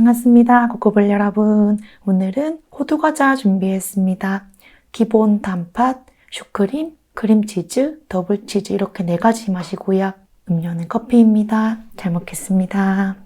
반갑습니다. 코코볼 여러분. 오늘은 호두과자 준비했습니다. 기본 단팥, 슈크림, 크림치즈, 더블치즈 이렇게 네 가지 맛이고요. 음료는 커피입니다. 잘 먹겠습니다.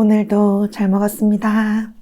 오늘도 잘 먹었습니다.